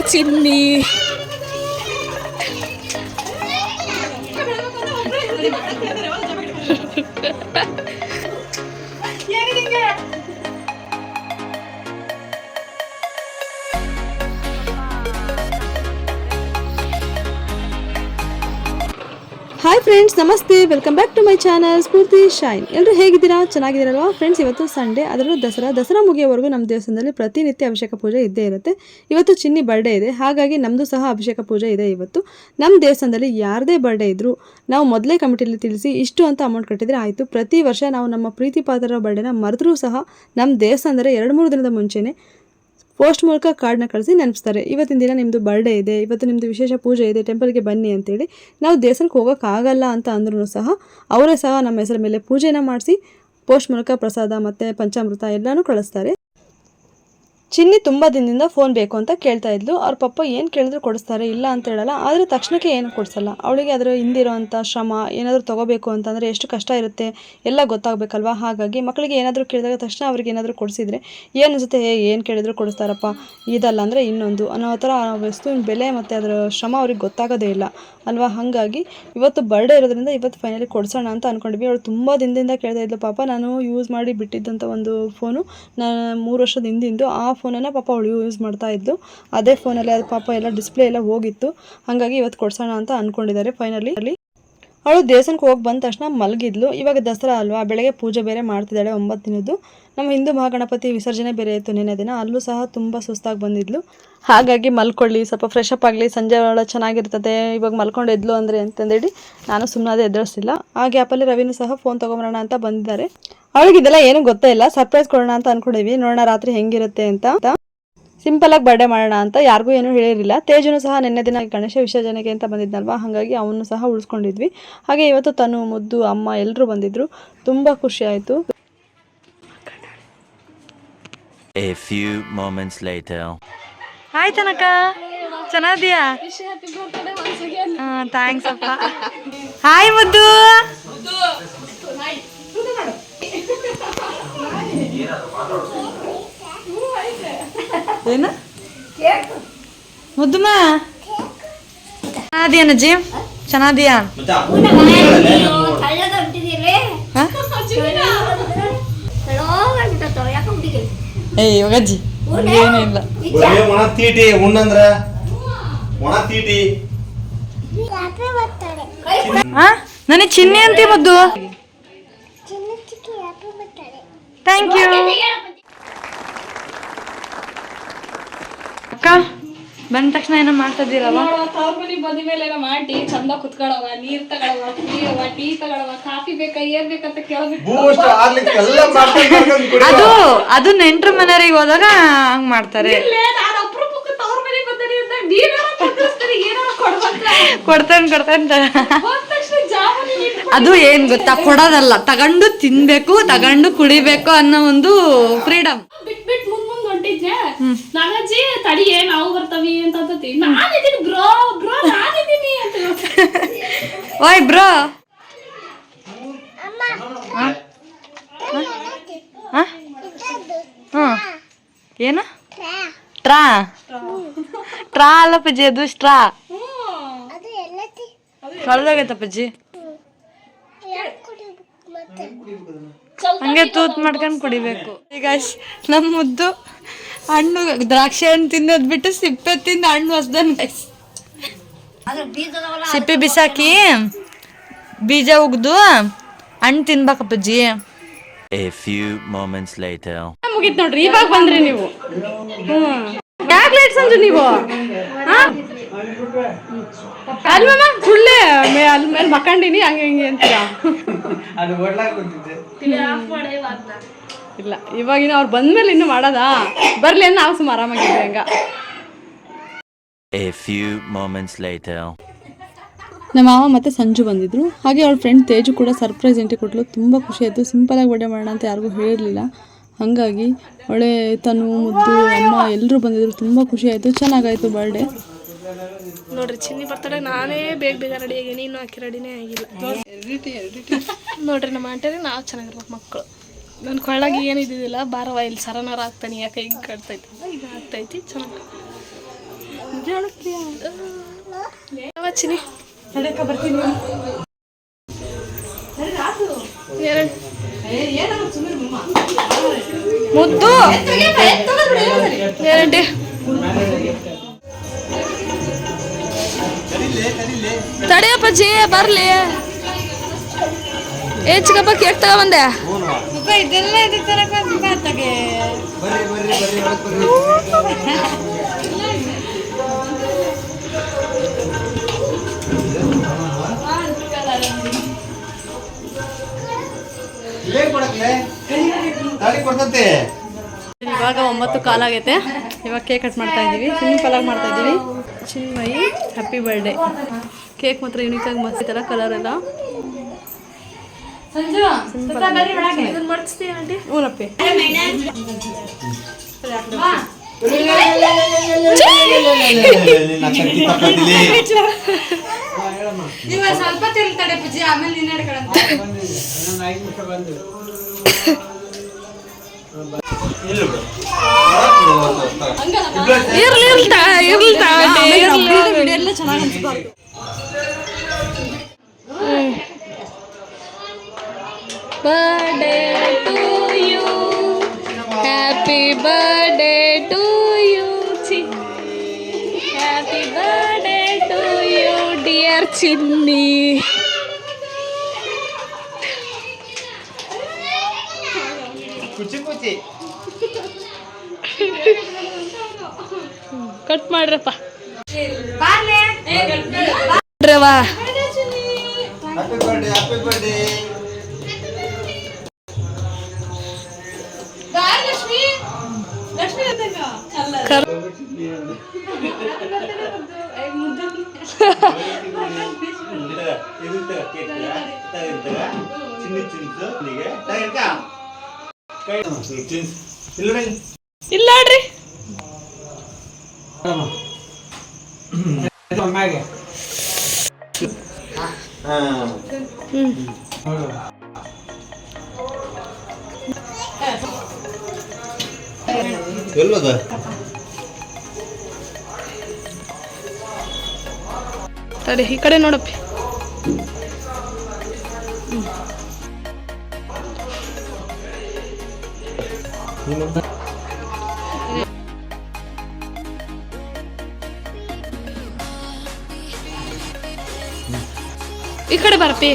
ಚಿನ್ನಿ friends ನಮಸ್ತೆ. Welcome back to my channel Spoorthi shine ಎಲ್ಲರೂ ಹೇಗಿದ್ದೀರಾ? ಚೆನ್ನಾಗಿದ್ದೀರಲ್ವಾ? ಫ್ರೆಂಡ್ಸ್ ಇವತ್ತು ಸಂಡೇ ಅದರಲ್ಲೂ ದಸರಾ. ದಸರಾ ಮುಗಿಯೋವರೆಗೂ ನಮ್ಮ ದೇವಸ್ಥಾನದಲ್ಲಿ ಪ್ರತಿನಿತ್ಯ ಅಭಿಷೇಕ ಪೂಜೆ ಇದ್ದೇ ಇರುತ್ತೆ. ಇವತ್ತು ಚಿನ್ನಿ ಬರ್ಡೇ ಇದೆ. ಹಾಗಾಗಿ ನಮ್ಮದು ಸಹ ಅಭಿಷೇಕ ಪೂಜೆ ಇದೆ ಇವತ್ತು. ನಮ್ಮ ದೇವಸ್ಥಾನದಲ್ಲಿ ಯಾರದೇ ಬರ್ಡೇ ಇದ್ದರೂ ನಾವು ಮೊದಲೇ ಕಮಿಟಿಯಲ್ಲಿ ತಿಳಿಸಿ ಇಷ್ಟು ಅಂತ ಅಮೌಂಟ್ ಕಟ್ಟಿದರೆ ಆಯಿತು. ಪ್ರತಿ ವರ್ಷ ನಾವು ನಮ್ಮ ಪ್ರೀತಿ ಪಾತ್ರರ ಬರ್ಡೇನ ಮರೆದ್ರೂ ಸಹ ನಮ್ಮ ದೇವಸ್ಥಾನದಲ್ಲಿ ಎರಡು ಮೂರು ದಿನದ ಮುಂಚೆನೇ ಪೋಸ್ಟ್ ಮೂಲಕ ಕಾರ್ಡ್ನ ಕಳಿಸಿ ನೆನಪಿಸ್ತಾರೆ. ಇವತ್ತಿನ ದಿನ ನಿಮ್ಮದು ಬರ್ಡೇ ಇದೆ, ಇವತ್ತು ನಿಮ್ಮದು ವಿಶೇಷ ಪೂಜೆ ಇದೆ ಟೆಂಪಲ್ಗೆ ಬನ್ನಿ ಅಂತೇಳಿ ನಾವು ದೇವಸ್ಥಾನಕ್ಕೆ ಹೋಗೋಕ್ಕಾಗಲ್ಲ ಅಂತ ಅಂದ್ರೂ ಸಹ ಅವರೇ ಸಹ ನಮ್ಮ ಹೆಸರ ಮೇಲೆ ಪೂಜೆನ ಮಾಡಿಸಿ ಪೋಸ್ಟ್ ಮೂಲಕ ಪ್ರಸಾದ ಮತ್ತು ಪಂಚಾಮೃತ ಎಲ್ಲನೂ ಕಳಿಸ್ತಾರೆ. ಚಿನ್ನಿ ತುಂಬ ದಿನದಿಂದ ಫೋನ್ ಬೇಕು ಅಂತ ಕೇಳ್ತಾ ಇದ್ಲು. ಅವ್ರ ಪಪ್ಪ ಏನು ಕೇಳಿದ್ರು ಕೊಡಿಸ್ತಾರೆ, ಇಲ್ಲ ಅಂತ ಹೇಳಲ್ಲ. ಆದರೆ ತಕ್ಷಣಕ್ಕೆ ಏನು ಕೊಡಿಸಲ್ಲ. ಅವಳಿಗೆ ಅದರ ಹಿಂದಿರೋವಂಥ ಶ್ರಮ, ಏನಾದರೂ ತೊಗೋಬೇಕು ಅಂತಂದರೆ ಎಷ್ಟು ಕಷ್ಟ ಇರುತ್ತೆ, ಎಲ್ಲ ಗೊತ್ತಾಗಬೇಕಲ್ವಾ? ಹಾಗಾಗಿ ಮಕ್ಕಳಿಗೆ ಏನಾದರೂ ಕೇಳಿದಾಗ ತಕ್ಷಣ ಅವ್ರಿಗೆ ಏನಾದರೂ ಕೊಡಿಸಿದ್ರೆ ಏನು ಅನಿಸುತ್ತೆ, ಹೇ, ಏನು ಕೇಳಿದ್ರು ಕೊಡಿಸ್ತಾರಪ್ಪ, ಇದಲ್ಲ ಅಂದರೆ ಇನ್ನೊಂದು ಅನ್ನೋ ಥರ ಆ ವಸ್ತುವಿನ ಬೆಲೆ ಮತ್ತು ಅದರ ಶ್ರಮ ಅವ್ರಿಗೆ ಗೊತ್ತಾಗೋದೇ ಇಲ್ಲ. ಅಲ್ವಾ? ಹಾಗಾಗಿ ಇವತ್ತು ಬರ್ಡೇ ಇರೋದ್ರಿಂದ ಇವತ್ತು ಫೈನಲಿ ಕೊಡ್ಸೋಣ ಅಂತ ಅಂದ್ಕೊಂಡ್ವಿ ಅವಳು ತುಂಬ ದಿನದಿಂದ ಕೇಳ್ತಾ ಇದ್ಲು, ಪಾಪ ನಾನು ಯೂಸ್ ಮಾಡಿ ಬಿಟ್ಟಿದ್ದಂಥ ಒಂದು ಫೋನು ನಾನು ಮೂರು ವರ್ಷದ ಹಿಂದಿಂದು ಆ ಫೋನನ್ನು ಪಾಪ ಅವಳು ಯೂಸ್ ಮಾಡ್ತಾ ಇದ್ಲು. ಅದೇ ಫೋನಲ್ಲಿ ಅದು ಪಾಪ ಎಲ್ಲ ಡಿಸ್ಪ್ಲೇ ಎಲ್ಲ ಹೋಗಿತ್ತು. ಹಾಗಾಗಿ ಇವತ್ತು ಕೊಡ್ಸೋಣ ಅಂತ ಅಂದ್ಕೊಂಡಿದ್ದಾರೆ ಫೈನಲಿ ಅಲ್ಲಿ ಅವಳು ದೇವಸ್ಥಾನಕ್ಕೆ ಹೋಗಿ ಬಂದ ತಕ್ಷಣ ಮಲಗಿದ್ಲು. ಇವಾಗ ದಸರಾ ಅಲ್ವಾ? ಬೆಳಗ್ಗೆ ಪೂಜೆ ಬೇರೆ ಮಾಡ್ತಿದ್ದಾಳೆ ಒಂಬತ್ತು ದಿನದ್ದು ನಮ್ಮ ಹಿಂದೂ ಮಹಾಗಣಪತಿ ವಿಸರ್ಜನೆ ಬೇರೆ ಇತ್ತು ನಿನ್ನೆ ದಿನ. ಅಲ್ಲೂ ಸಹ ತುಂಬ ಸುಸ್ತಾಗಿ ಬಂದಿದ್ಲು. ಹಾಗಾಗಿ ಮಲ್ಕೊಳ್ಳಿ, ಸ್ವಲ್ಪ ಫ್ರೆಶ್ ಅಪ್ ಆಗಲಿ. ಸಂಜೆ ಒಳ ಚೆನ್ನಾಗಿರ್ತದೆ. ಇವಾಗ ಮಲ್ಕೊಂಡು ಎದ್ಲು ಅಂದರೆ ಅಂತಂದೇಳಿ ನಾನು ಸುಮ್ಮನೆ ಎದುರಿಸಿಲ್ಲ ಆ ಗ್ಯಾಪಲ್ಲಿ ರವಿನೂ ಸಹ ಫೋನ್ ತೊಗೊಂಬರೋಣ ಅಂತ ಬಂದಿದ್ದಾರೆ. ಅವಳಿಗೆ ಇದೆಲ್ಲ ಏನೂ ಗೊತ್ತೇ ಇಲ್ಲ. ಸರ್ಪ್ರೈಸ್ ಕೊಡೋಣ ಅಂತ ಅಂದ್ಕೊಂಡಿವಿ ನೋಡೋಣ ರಾತ್ರಿ ಹೆಂಗಿರುತ್ತೆ ಅಂತ. ಸಿಂಪಲ್ ಆಗಿ ಬರ್ಡೇ ಮಾಡೋಣ ಅಂತ ಯಾರಿಗೂ ಏನೂ ಹೇಳಿರಲಿಲ್ಲ. ತೇಜನು ಸಹ ನಿನ್ನೆ ದಿನ ಗಣೇಶ ವಿಸರ್ಜನೆಗೆ ಅಂತ ಬಂದಿದ್ನಲ್ವಾ? ಹಾಗಾಗಿ ಅವನು ಸಹ ಉಳಿಸ್ಕೊಂಡಿದ್ವಿ. ಹಾಗೆ ಇವತ್ತು ತನು ಮುದ್ದು ಅಮ್ಮ ಎಲ್ಲರೂ ಬಂದಿದ್ರು. ತುಂಬ ಖುಷಿ ಆಯಿತು. A few moments later. Hi ತನಕ ಚೆನ್ನಾಗಿದೆಯಾ ಹಾಂ ಥ್ಯಾಂಕ್ಸ್ ಅಪ್ಪ. ಹಾಯ್ ಮುದ್ದು. ಏನು? ಮುದ್ದುಮ ಚೆನ್ನಾದಿಯಾ ನಜ್ಜಿ ಚೆನ್ನಾದಿಯಾ? ಏ ಇವಾಗ ಅಜ್ಜಿ ಏನೂ ಇಲ್ಲ. ಬರೀ ಒಣ ತೀಟಿ ಉಣ್ಣಂದ್ರ? ಒಣ ತೀಟಿ. ಹಾ? ನನಗೆ ಚಿನ್ನಿ ಅಂತಿ ಮದ್ದು. ಥ್ಯಾಂಕ್ ಯು ಅಕ್ಕ? ಬಂದ ತಕ್ಷಣ ಏನೋ ಮಾಡ್ತಾ ಇದ್ದೀರಲ್ಲ ತವ್ರ ಬಂದ ಮೇಲೆ ಏನೋ ಮಾಡಿ ಚಂದ ಕುತ್ಕೊಳ್ಳವ ನೀರ್ ತಗೊಳವ ಕುಡಿಯವ ಟೀ ತಗೊಳವ ಕಾಫಿ ಬೇಕಾ ಏನ್ ಬೇಕಂತ ಕೇಳ್ಬಿಟ್ಟು ಮಾಡ್ಕೊಂಡ್ ಅದು ಅದು ನೆಂಟ್ರ ಮನೆಯವ್ರಿಗೆ ಹೋದಾಗ ಹಂಗ್ ಮಾಡ್ತಾರೆ. ನಾನು ಕೊಡ್ತೇನೆ ಕೊಡ್ತಾನೆ ಅದು ಏನ್ ಗೊತ್ತಾ ಕೊಡೋದಲ್ಲ ತಗೊಂಡು ತಿನ್ಬೇಕು ತಗೊಂಡು ಕುಡಿಬೇಕು ಅನ್ನೋ ಒಂದು ಫ್ರೀಡಮ್ ಹೊಂಟಿದ್ನೆ ನಾಗಜ್ಜಿ ತಡಿಯೇ ನಾವು ಬರ್ತಾವಿ ಅಂತ ಅಂತತಿ ನಾನಿದ್ದೀನಿ ಬ್ರೋ ಬ್ರೋ ನಾನಿದ್ದೀನಿ ಅಂತ ಓಯ್ ಬ್ರೋ. ಏನು? ಟ್ರಾ. ಟ್ರಾ ಅಲ್ಲ ಪಜ್ಜಿ ಅದು ಸ್ಟ್ರಾ. ಕಳ್ದೋಗೈತಪ್ಪಜ್ಜಿ ಹಂಗೆ ತೂತ್ ಮಾಡ್ಕೊಂಡು ಕುಡಿಬೇಕು. ಈಗ ನಮ್ಮ ಮುದ್ದು ಹಣ್ಣು ದ್ರಾಕ್ಷಿ ಹಣ್ಣು ತಿನ್ನೋದ್ ಬಿಟ್ಟು ಸಿಪ್ಪೆ ತಿಂದು ಹಣ್ಣು ಹೊಸ್ದನ್ ಸಿಪ್ಪೆ ಬಿಸಾಕಿ ಬೀಜ ಉಗ್ದು ಹಣ್ಣು ತಿನ್ಬೇಕಪ್ಪಜ್ಜಿ A few moments later. ಮುಗೀತ್ ನೋಡ್ರಿ ಇವಾಗ ಬಂದ್ರಿ ನೀವು. ಯಾಕೆ ಲೇಟ್ ಸಂಜು ನೀವು? ಹಾ? ಮಾಮ ಸುಳ್ಳೆ. ಮಕ್ಕಂಡಿನಿ ಹಂಗೆ ಹಿಂಗೆ ಅಂತೀರಾ? ಇಲ್ಲ ಇವಾಗಿನ ಅವ್ರು ಬಂದ್ಮೇಲೆ ಇನ್ನು ಮಾಡೋದಾ? ಬರ್ಲಿ ಅಂತ ನಾವು ಸುಮಾರು ಆರಾಮಾಗಿದ್ದೆ ಹಂಗ. A few moments later. ನಮ್ಮ ಮಾವ ಮತ್ತೆ ಸಂಜು ಬಂದಿದ್ರು. ಹಾಗೆ ಅವ್ರ ಫ್ರೆಂಡ್ ತೇಜು ಕೂಡ ಸರ್ಪ್ರೈಸ್ ಎಂಟ್ರಿ ಕೊಟ್ಟಲು ತುಂಬ ಖುಷಿ ಆಯಿತು. ಆಗಿ ಬರ್ಡೇ ಮಾಡೋಣ ಅಂತ ಯಾರಿಗೂ ಹೇಳಿರಲಿಲ್ಲ. ಹಾಗಾಗಿ ಒಳ್ಳೆ ತನು ಮುದ್ದು ಅಮ್ಮ ಎಲ್ಲರೂ ಬಂದಿದ್ರು. ತುಂಬ ಖುಷಿ ಆಯಿತು. ಚೆನ್ನಾಗಾಯಿತು ಬರ್ಡೇ ನೋಡ್ರಿ, ಚಿನ್ನಿ ಬರ್ತಾಳೆ ನಾನೇ ಬೇಗ ಬೇಗ ರೆಡಿ ಆಗೀನಿ, ಇನ್ನೂ ಹಾಕಿ ರೆಡಿನೇ ಆಗಿಲ್ಲ. ನೋಡ್ರಿ, ನಮ್ಮ ಆಂಟೇನೆ ನಾವು ಚೆನ್ನಾಗಿರ್ಬೇಕು ಮಕ್ಕಳು. ನನ್ನ ಕೊಳ್ಳಾಗಿ ಏನು ಇದ್ದಿದ್ದಿಲ್ಲ ಬಾರವ ಇಲ್ಲಿ ಸರನಾರ ಆಗ್ತಾನೆ, ಯಾಕೆ ಹಿಂಗೆ ಕಟ್ತೈತಿ ಈಗ ಆಗ್ತೈತಿ, ಚೆನ್ನಾಗಿ ಚಿನಿ ಎರಡು ಮುದ್ದು? ತಡಿಯಪ್ಪಾಜಿ ಬರ್ಲಿ. ಏ ಚಿಕ್ಕಪ್ಪ ಕೇಕ್ ತಗೊಬಂದೆ ಇವಾಗ ಒಂಬತ್ತು ಕಾಲಾಗೈತೆ ಇವಾಗ ಕೇಕ್ ಕಟ್ ಮಾಡ್ತಾ ಇದ್ದೀವಿ. ಸಿಂಪಲ್ ಆಗಿ ಮಾಡ್ತಾ ಇದ್ದೀವಿ. ಚಿನ್ಮಯಿ ಹ್ಯಾಪಿ ಬರ್ಡೇ ಕೇಕ್ ಮಾತ್ರ ಯೂನಿಕ್ ಆಗಿ ಮಸ್ತ್ ತರ ಕಲರ್ ಎಲ್ಲ ಸ್ವಲ್ಪ ಪೂಜೆ ಆಮೇಲೆ ನೀನ್ ಇರ್ಲಿ ಇರ್ಲಿ ಚೆನ್ನಾಗಿ ಅನ್ಸ್ಬಾರ್ದು. Birthday to you happy birthday to you chi happy birthday to you dear Chinni Kuchi Kuchi cut ಮಾಡ್ರಪ್ಪ. ಇಲ್ಲ ನೋಡಿ ಇಲ್ಲ ನೋಡ್ರಿ ಹಾ ಎಲ್ಲದ? ತಡಿ, ಈ ಕಡೆ ನೋಡಪ್ಪಿ. ಈ ಕಡೆ ಬರಪ್ಪಿ.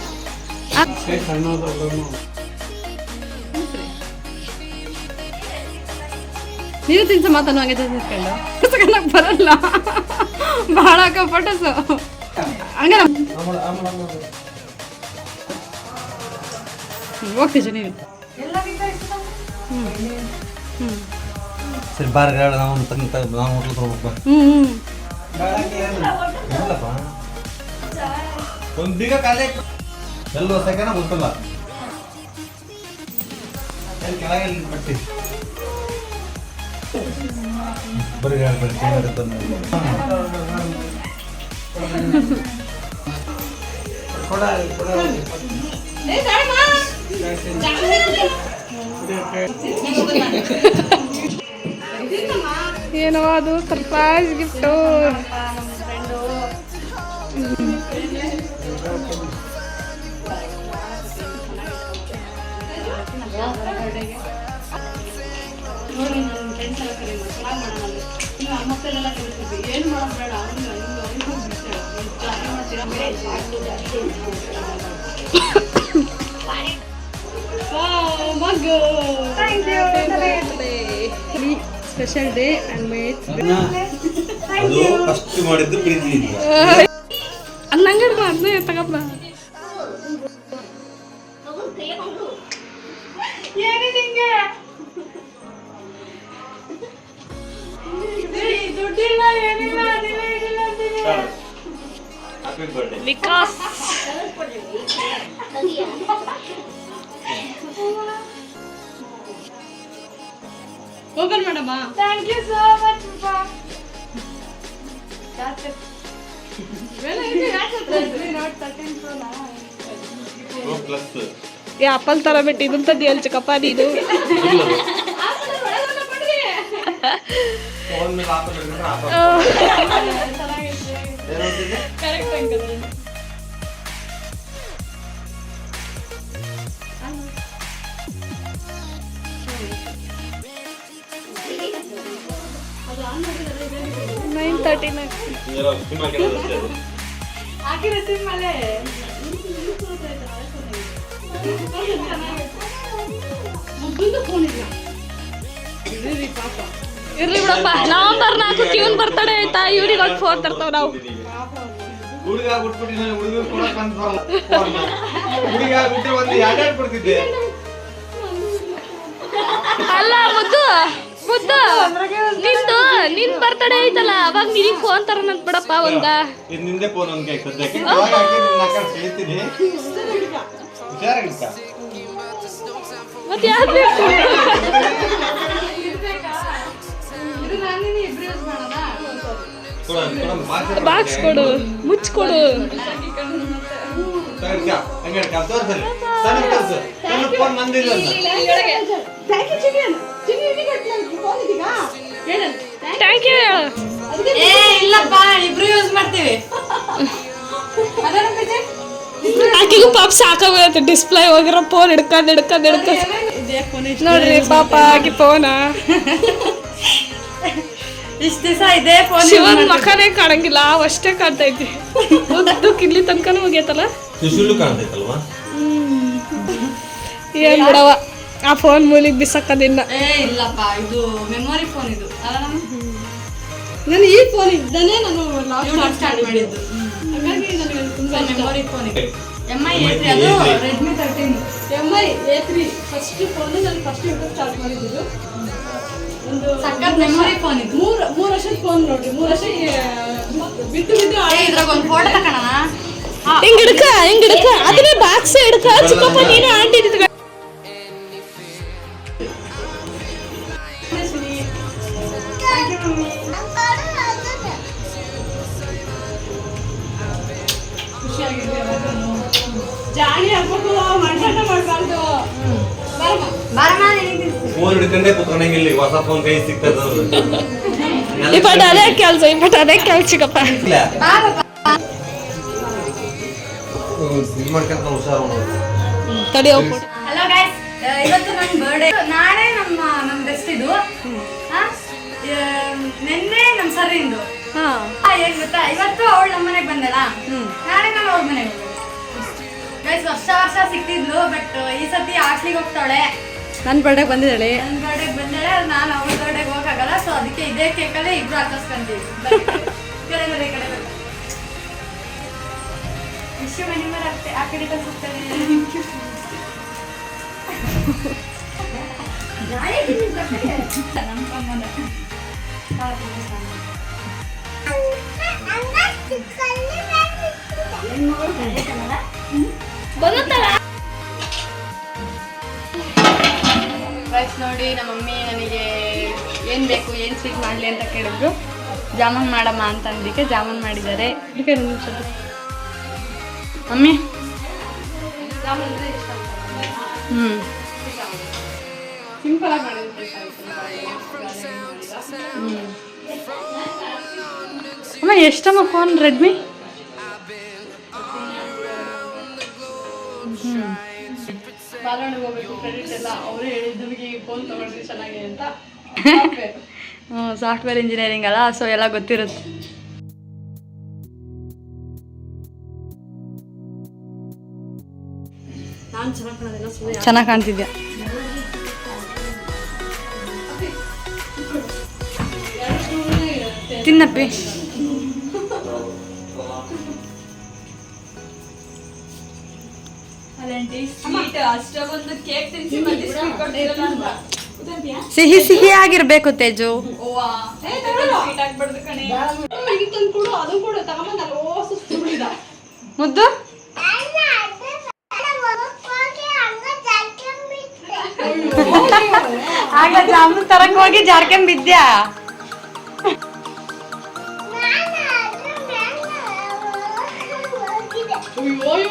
ನೀನು ತಿನ್ಸ ಮಾತನ್ನು ಹಂಗೆ ತಿನ್ಸ್ಕೊಂಡು. ಬರಲ್ಲ. ಭಾಳ ಫೋಟೋಸು ಹಂಗಾರ ಹೋಗ್ತೀವಿ ನೀವು. ಸರಿ ಬಾರ್ ಹೇಳ ನಾವು ತಂಗ ನಾವು ಹೋಟ್ಲು ತಗೋಬೇಕು ಹ್ಞೂ ಹ್ಞೂ ಇಲ್ಲಪ್ಪ. ಒಂದು ಬೀಗ ಕಾಲೇ ಎಲ್ಲ ಹೊಸಕನ ಗೊತ್ತಿಲ್ಲ. ಕೆಳಗೆ ಬಟ್ಟಿ? ಬರೀ ಹೇಳ್ಬೇಡಿ ಏನಾಗುತ್ತೆ ಏನು ಕೊಡ ಏನೋ ಅದು surprise gift special day and made ಅದು ಫಸ್ಟ್ ಮಾಡಿದ್ದು ಪ್ರೀತಿ ಇದು ಅದು ನಂಗೆ ಅದನ್ನೇ ತಗಪ್ಪ ವಿಕಾಸ್ ಓಪನ್ ಮಾಡಮ್ಮ Thank you so much, ಪಪ್ಪ. ಅಪ್ಪಲ್ ಈ ಆಪಲ್ ತರ ಬಿಟ್ಟು ಇದನ್ನ ತಂದಿ ಅಲ್ಲಿ ಚಿಕ್ಕಪ್ಪ ನೀನು? ಫೋನ್ ಮೇಲೆ offer correct uncle. Nine thirty. ಹಾಕಿರೋ ಸಿಮ್ ಅಲ್ಲೇ ಫೋನ್ ಇಲ್ಲ ಇರ್ಲಿ ಬಿಡಪ್ಪ ನವಂಬರ್ ನಾಲ್ಕು ಕ್ಯೂನ್ ಬರ್ತಡೆ ಆಯ್ತಾ? ಇವ್ರಿಗೆ ಒಂದು ಫೋನ್ ತರ್ತಾವ ನಾವು. ಹುಡುಗ ಬಿಟ್ಬಿಟ್ಟು ನಾನು ಹುಡುಗ ಕೊಡಕ್ ಅಂತ. ಹುಡುಗ ಬಿಟ್ಟು ಒಂದು ಎರಡೆರಡು ಕೊಡ್ತಿದ್ದೆ? ಅಲ್ಲ ಮುದ್ದು ಮುದ್ದು. ನಿಂದು ನಿನ್ ಬರ್ತಡೆ ಐತಲ್ಲ ಅವಾಗ ನಿನಗೆ ಫೋನ್ ತರೋಣಂತ ಬಿಡಪ್ಪ ಒಂದ. ಇದು ನಿಂದೆ ಫೋನ್ ಒಂದ್ ಕೈ ಸದ್ಯಕ್ಕೆ ಹೇಳ್ತೀನಿ. ಹುಷಾರಾಗಿರ್ತ ಮತ್ತೆ ಯಾವ್ದು ಬಾಕ್ಸ್ ಕೊಡು ಮುಚ್ಕೊಡು. ಥ್ಯಾಂಕ್ ಯು ಏ ಇಲ್ಲಪ್ಪ ಇಬ್ರು ಯೂಸ್ ಮಾಡ್ತೀವಿ. ಆಕಿಗೂ ಪಾಪ ಡಿಸ್ಪ್ಲೇ ಹೋಗಿರೋ ಫೋನ್ ಹಿಡ್ಕೊಂಡ್ ಹಿಡ್ಕೊಂಡ್ ಹಿಡ್ಕೊಂಡ್. ನೋಡ್ರಿ ಪಾಪ ಆಗಿ ಫೋನ ಇಷ್ಟ ದಿವಸ ಇದೇ ಫೋನ್ ಶಿವನ್ ಮಖನೇ ಕಾಣಂಗಿಲ್ಲ ಅವಷ್ಟೇ ಕಾಣ್ತಾ ಕಾಣ್ತೈತಿ. ಒಂದು ಇಲ್ಲಿ ತನಕನೂ ಮುಗಿಯತ್ತಲ್ಲ? ಸುಳ್ಳು ಕಾಣ್ತೈತಲ್ವಾ? ಏನ್ ಬಿಡವ ಆ ಫೋನ್ ಮೂಲಿಗೆ ಬಿಸಾಕದಿಲ್ಲ ಏ ಇಲ್ಲಪ್ಪ ಇದು ಮೆಮೊರಿ ಫೋನ್ ಇದು. ಅಲ್ಲ ನಾನು ಈ ಫೋನ್ ಇದ್ದಾನೆ ನಾನು ಲಾಸ್ಟ್ ಸ್ಟಾರ್ಟ್ ಮಾಡಿದ್ದು. ಹಾಗಾಗಿ ನನಗೆ ತುಂಬಾ ಮೆಮೊರಿ ಫೋನ್ ಇದೆ. ಎಂ ಐ ಏಟ್ ಅದು Redmi thirteen M I A three first phone ನಾನು ಫಸ್ಟ್ ಯೂಟ್ಯೂಬ್ ಸ್ಟಾರ್ಟ್ ಮಾಡಿದ್ದು. ಸಖತ್ ಮೆಮೊರಿ ಫೋನ್ ಇದು. ಮೂರು ಮೂರು ವರ್ಷದ ಫೋನ್ ನೋಡ್ರಿ. ಮೂರು ವರ್ಷ ಬಿದ್ದು ಬಿದ್ದು ಏ ಇದ್ರಾಗ ಒಂದು ಫೋಟೋ ತಗೋಣ. ಹಿಂಗ್ ಹಿಡ್ಕ ಹಿಂಗ್ ಹಿಡ್ಕ. ಅದನ್ನೇ ಬಾಕ್ಸ್ ಹಿಡ್ಕ. ಚಿಕ್ಕಪ್ಪ ನೀನೇ ಆಂಟಿ ಮಾಡಬಾರ್ದು ಬಾರಮ್ಮ ನಿನಗೆ ಫೋನ್ ಹಿಡ್ಕೊಂಡೇ ಕುತ್ಕೊಂಡಂಗಿಲ್ಲ ಹೊಸ ಫೋನ್ ಕೈ ಸಿಗ್ತದ ಬಟ್ ಅದೇ ಕೆಲಸ ಇಪ್ಪಟ್ಟು ಅದೇ ಕೆಲಸ ಚಿಕ್ಕಪ್ಪ ತಡಿ ಹೋಗ್ಬಿಡು ಹಲೋ ಗೈಸ್ ಇವತ್ತು ನನ್ನ ಬರ್ಡೇ ನಾಳೆ ನಮ್ಮ ನಮ್ಮ ಬೆಸ್ಟ್ ಇದು. ಹಾ? ನೆನ್ನೆ ನಮ್ಮ ಆ, ಏನ್ ಗೊತ್ತಾ? ಇವತ್ತು ಅವಳು ನಮ್ಮ ಮನೆಗೆ ಬಂದಲ್ಲ ನಾಳೆ ನಾನು ಅವ್ಳ ಮನೆಗೆ ಗೈಸ್ ವರ್ಷ ವರ್ಷ ಸಿಕ್ತಿದ್ಲು ಬಟ್ ಈ ಸತಿ ಹಾಸ್ಲಿಗೆ ಹೋಗ್ತಾಳೆ. ನನ್ನ ಬರ್ಡೇಗೆ ಬಂದಿದ್ದಾಳೆ. ನನ್ನ ಬರ್ಡೇಗೆ ಬಂದಿದ್ದಾಳೆ ನಾನು ಅವಳ ಬರ್ಡೇಗೆ ಹೋಗಕ್ಕಾಗಲ್ಲ ಸೊ ಅದಕ್ಕೆ ಇದೇ ಕೇಕಲ್ಲೇ ಇಬ್ರು ಹಾಕಿಸ್ಕೊಂತೀವಿ. ವಿಶ್ವ ಆ ಕಡೆ ನಮ್ಮ ಗೈಸ್ ನೋಡಿ, ನಮ್ಮ ಮಮ್ಮಿ ನನಗೆ ಏನು ಬೇಕು, ಏನು ಸ್ವೀಟ್ ಮಾಡಲಿ ಅಂತ ಕೇಳಿದ್ರು. ಜಾಮೂನ್ ಮಾಡಮ್ಮ ಅಂತ ಅಂದಿಕ್ಕೆ ಜಾಮೂನ್ ಮಾಡಿದ್ದಾರೆ. ಮಮ್ಮಿ. ಹ್ಞೂ ಹ್ಞೂ ಅಮ್ಮ, ಎಷ್ಟಮ್ಮ ಫೋನ್ ರೆಡ್ಮಿ ಬಾಲವಣಿಗೆ ಹೋಗ್ಬೇಕು ಕ್ರೆಡಿಟ್ ಎಲ್ಲ ಅವರೇ ಹೇಳಿದ್ದು ನಮಗೆ ಫೋನ್ ತಗೊಂಡ್ರಿ ಚೆನ್ನಾಗಿ ಅಂತ. ಹ್ಞೂ ಸಾಫ್ಟ್ವೇರ್ ಇಂಜಿನಿಯರಿಂಗ್ ಅಲ್ಲ ಸೊ ಎಲ್ಲ ಗೊತ್ತಿರುತ್ತೆ. ನಾನು ಚೆನ್ನಾಗಿ ಕಾಣ್ತಿದ್ಯ? ಸುಮ್ಮನೆ ಚೆನ್ನಾಗಿ ಕಾಣ್ತಿದ್ಯಾ ತಿನ್ನಪ್ಪಿ ಅಷ್ಟೊಂದು ಕೇಕ್ ತಿನ್ಸಿ ಮತ್ತೆ ಸ್ವೀಟ್ ಕೊಟ್ಟಿರಲ್ಲ ಅಂತ. ಸಿಹಿ ಸಿಹಿ ಆಗಿರ್ಬೇಕು ತೇಜು. ಮುದ್ದು? ಆಗ ಜಾಮೂನ್ ತರಕ್ ಹೋಗಿ ಜಾರ್ಕೊಂಡ್ ಬಿದ್ಯಾ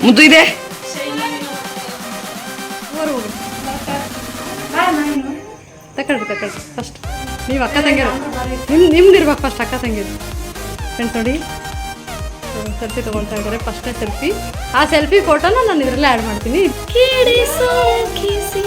ಮುದ್ದು ಇದೆ? ತಗೊಳ್ರಿ ತಗೊಳ್ರಿ ಫಸ್ಟ್ ನೀವು ಅಕ್ಕ ತಂಗಿರು ನಿಮ್ ನಿಮ್ದು ಇರ್ಬೇಕು ಫಸ್ಟ್ ಅಕ್ಕ ತಂಗಿರು ಫ್ರೆಂಡ್ಸ್ ನೋಡಿ ಸೆಲ್ಫಿ ತಗೊಳ್ತಾ ಇದ್ದಾರೆ ಫಸ್ಟ್ನೇ ಸೆಲ್ಫಿ ಆ ಸೆಲ್ಫಿ ಫೋಟೋನ ನಾನು ಇದರಲ್ಲೇ ಆ್ಯಡ್ ಮಾಡ್ತೀನಿ. ಕಿಡಿಸೋಕಿಸಿ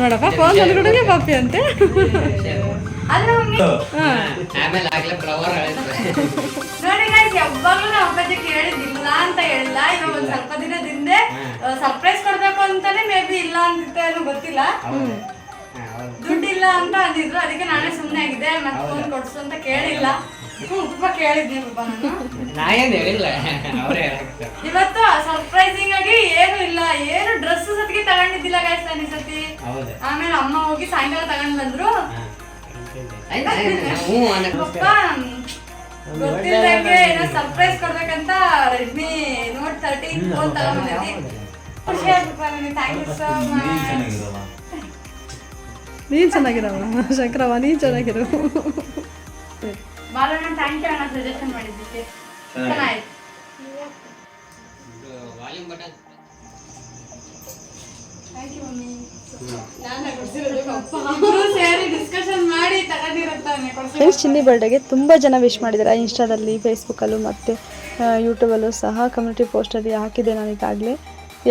ನೋಡಪ್ಪ ಫೋನ್ ತಂದ್ಕೊಡೋದೇ ಪಾಪಿ ಅಂತೆ. ಆಮೇಲೆ ಆಗ್ಲೇ ಫ್ಲವರ್ ನೋಡಿ ಗೈಸ್ ಯಾವಾಗ್ಲೂ ನಮ್ಮ ಅಪ್ಪಾಜಿ ಕೇಳಿದ್ದಿಲ್ಲ ಅಂತ ಹೇಳಿಲ್ಲ. ಇವಾಗ ಒಂದ್ ಸ್ವಲ್ಪ ದಿನದಿಂದ ಸರ್ಪ್ರೈಸ್ ಕೊಡ್ಬೇಕು ಅಂತಾನೆ ಮೇ ಬಿ ಇಲ್ಲ ಅಂತ ಏನೋ ಗೊತ್ತಿಲ್ಲ. ದುಡ್ಡಿಲ್ಲ ಅಂತ ಅಂದಿದ್ರು. ಅದಕ್ಕೆ ನಾನೇ ಸುಮ್ಮನೆ ಆಗಿದ್ದೆ. ಮತ್ತೆ ಫೋನ್ ಕೊಡ್ಸು ಅಂತ ಕೇಳಿಲ್ಲ. ನಾನು. ನಾ ಏನ್ ಹೇಳಿಲ್ಲ ಅವರೇ ಹೇಳಾಕತ್ತಾರ. ಇವತ್ತು ಸರ್ಪ್ರೈಸಿಂಗ್ ಆಗಿ ಏನು ಇಲ್ಲ ಏನು ಡ್ರೆಸ್ ಸತಿಗೆ ತಗೊಂಡಿದ್ದಿಲ್ಲ ಗಾಯ್ಸ್ ನಾನು ಈ ಸತಿ ಹೌದು. ಆಮೇಲೆ ಅಮ್ಮ ಹೋಗಿ ಸಾಯಂಕಾಲ ತಗೊಂಡ್ ಬಂದ್ರು. ಹ್ಞೂ ಪಪ್ಪ ಏನೋ ಸರ್ಪ್ರೈಸ್ ಕೊಡ್ಬೇಕಂತ ರೆಡ್ಮಿ ನೋಟ್ ತರ್ಟೀನ್ ಫೋನ್ ತಗೊಂಡ್ಬಂದಿ ಖುಷಿ ಆಯ್ತಪ್ಪ ನನಗೆ ಥ್ಯಾಂಕ್ ಯು ಸೋ ಮಚ್ ನೀನು ಚೆನ್ನಾಗಿರವ? ಶಂಕರವ ನೀನು ಚೆನ್ನಾಗಿರು. ಬಾಲಣ್ಣ ಥ್ಯಾಂಕ್ ಯು ಅಣ್ಣ ಸಜೆಷನ್ ಮಾಡಿದ್ದಕ್ಕೆ. ಚೆನ್ನಾಯ್ತು ವಾಲ್ಯೂಮ್ ಬಟನ್ ಇಬ್ರು ಸೇರಿ ಡಿಸ್ಕಷನ್ ಮಾಡಿ ತಗೊಂಡಿರುತ್ತಾನೆ ಕೊಡ್ಸಿ ಫ್ರೆಂಡ್ಸ್ ಚಿನ್ನಿ ಬರ್ಡೇಗೆ ತುಂಬ ಜನ ವಿಶ್ ಮಾಡಿದ್ದಾರೆ. ಇನ್ಸ್ಟಾದಲ್ಲಿ ಫೇಸ್ಬುಕ್ಕಲ್ಲೂ ಮತ್ತು ಯೂಟ್ಯೂಬಲ್ಲೂ ಸಹ ಕಮ್ಯುನಿಟಿ ಪೋಸ್ಟಲ್ಲಿ ಹಾಕಿದೆ ನಾನು ಈಗಾಗಲೇ.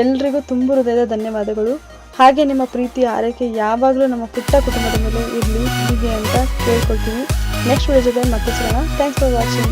ಎಲ್ರಿಗೂ ತುಂಬ ಹೃದಯದ ಧನ್ಯವಾದಗಳು. ಹಾಗೆ ನಿಮ್ಮ ಪ್ರೀತಿ ಆರೈಕೆ ಯಾವಾಗಲೂ ನಮ್ಮ ಪುಟ್ಟ ಕುಟುಂಬದ ಮೇಲೆ ಇರಲಿ. ಹೀಗೆ ಅಂತ ಕೇಳ್ಕೊಳ್ತೀನಿ நெக்ஸ்ட் வீடியோ தான் மக்கள் சொல்லலாம் தேங்க்ஸ் ஃபார் வாட்சிங்